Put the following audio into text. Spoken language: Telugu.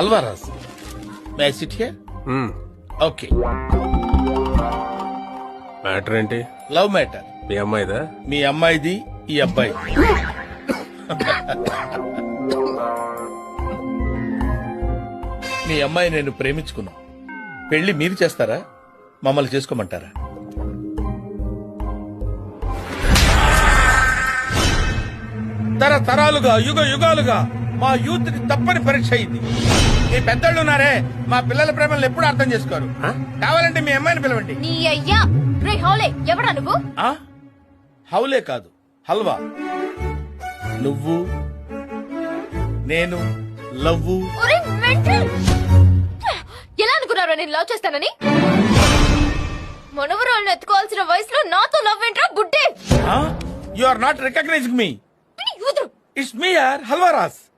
Halwa Raj may sit here okay matter ఏంటి? లవ్ మ్యాటర్ మీ అమ్మాయిదా? మీ అమ్మాయిది ఈ అబ్బాయి. మీ అమ్మాయి నేను ప్రేమించుకున్నాం. పెళ్ళి మీరు చేస్తారా? మమ్మల్ని చేసుకోమంటారా? తరతరాలుగా యుగ యుగాలుగా మా యూత్ని తప్పని పరీక్ష అయింది. మీ పెద్దోళ్ళు ఉన్నారే మా పిల్లల ప్రేమలను ఎప్పుడు అర్థం చేసుకోరు. కావాలంటే మీ అమ్మాయిని పిలవండి. నీ అయ్యా. రే హౌలే ఎవడా నువ్వు? ఆ? హౌలే కాదు హల్వా. నువ్వు నేను లవ్వు. ఎలా అనుకున్నారో నేను లవ్ చేస్తానని? మనవరాలను ఎత్తుకోవాల్సిన వయసులో నాతో లవ్ ఏంట్రా గుడ్డే you are not recognising me it's me యార్ హల్వా రాస్ Bloody